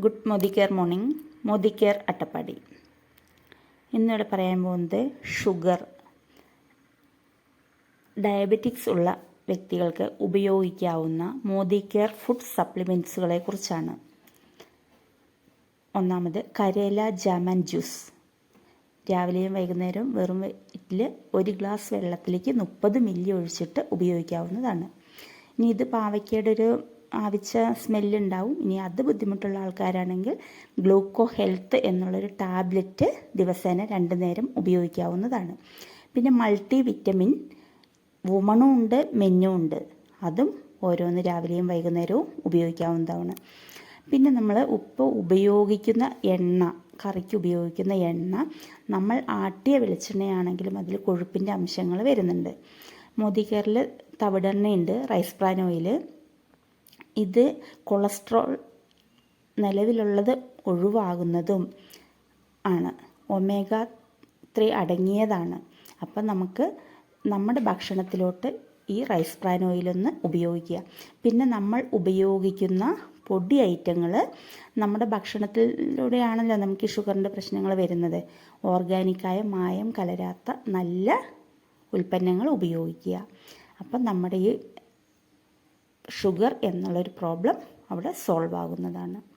Good Modi care morning Modi care Attappadi. ഇന്നിവിടെ പറയാൻ പോകുന്നത് ഷുഗർ. ഡയബറ്റിക്സ് ഉള്ള വ്യക്തികൾക്ക് ഉപയോഗിക്കാവുന്ന മോദി കെയർ ഫുഡ് സപ്ലിമെന്റ്സുകളെ കുറിച്ചാണ്. ഒന്നാമത് കരേല ജാമൻ ജ്യൂസ്. രാവിലെയും വൈകുന്നേരവും വെറും വയറ്റിൽ ഒരു ഗ്ലാസ് വെള്ളത്തിലേക്ക് മുപ്പത് മില്ലി ഒഴിച്ചിട്ട് ഉപയോഗിക്കാവുന്നതാണ്. ഇനി ഇത് പാവയ്ക്കയുടെ ഒരു ആവിച്ച സ്മെല്ലുണ്ടാവും. ഇനി അത് ബുദ്ധിമുട്ടുള്ള ആൾക്കാരാണെങ്കിൽ ഗ്ലൂക്കോ ഹെൽത്ത് എന്നുള്ളൊരു ടാബ്ലറ്റ് ദിവസേന രണ്ട് നേരം ഉപയോഗിക്കാവുന്നതാണ്. പിന്നെ മൾട്ടി വിറ്റമിൻ വുമണും ഉണ്ട് മെന്നും ഉണ്ട്. അതും ഓരോന്ന് രാവിലെയും വൈകുന്നേരവും ഉപയോഗിക്കാവുന്നതാണ്. പിന്നെ നമ്മൾ ഉപ്പ് ഉപയോഗിക്കുന്ന എണ്ണ കറിക്ക് ഉപയോഗിക്കുന്ന എണ്ണ നമ്മൾ ആട്ടിയ വെളിച്ചെണ്ണയാണെങ്കിലും അതിൽ കൊഴുപ്പിന്റെ അംശങ്ങൾ വരുന്നുണ്ട്. മോദിക്കറിൽ തവിടെണ്ണയുണ്ട് റൈസ് ബ്രാൻ ഓയിൽ ഇത് കൊളസ്ട്രോൾ നിലവിലുള്ളത് ഒഴിവാകുന്നതും ആണ്. ഒമേഗ ത്രീ അടങ്ങിയതാണ്. അപ്പം നമുക്ക് നമ്മുടെ ഭക്ഷണത്തിലോട്ട് ഈ റൈസ് ബ്രാൻ ഓയിലൊന്ന് ഉപയോഗിക്കുക. പിന്നെ നമ്മൾ ഉപയോഗിക്കുന്ന പൊടി ഐറ്റങ്ങൾ നമ്മുടെ ഭക്ഷണത്തിലൂടെയാണല്ലോ നമുക്ക് ഈ ഷുഗറിന്റെ പ്രശ്നങ്ങൾ വരുന്നത്. ഓർഗാനിക്കായ മായം കലരാത്ത നല്ല ഉൽപ്പന്നങ്ങൾ ഉപയോഗിക്കുക. അപ്പം നമ്മുടെ ഈ ഷുഗർ എന്നുള്ളൊരു പ്രോബ്ലം അവിടെ സോൾവ് ആകുന്നതാണ്.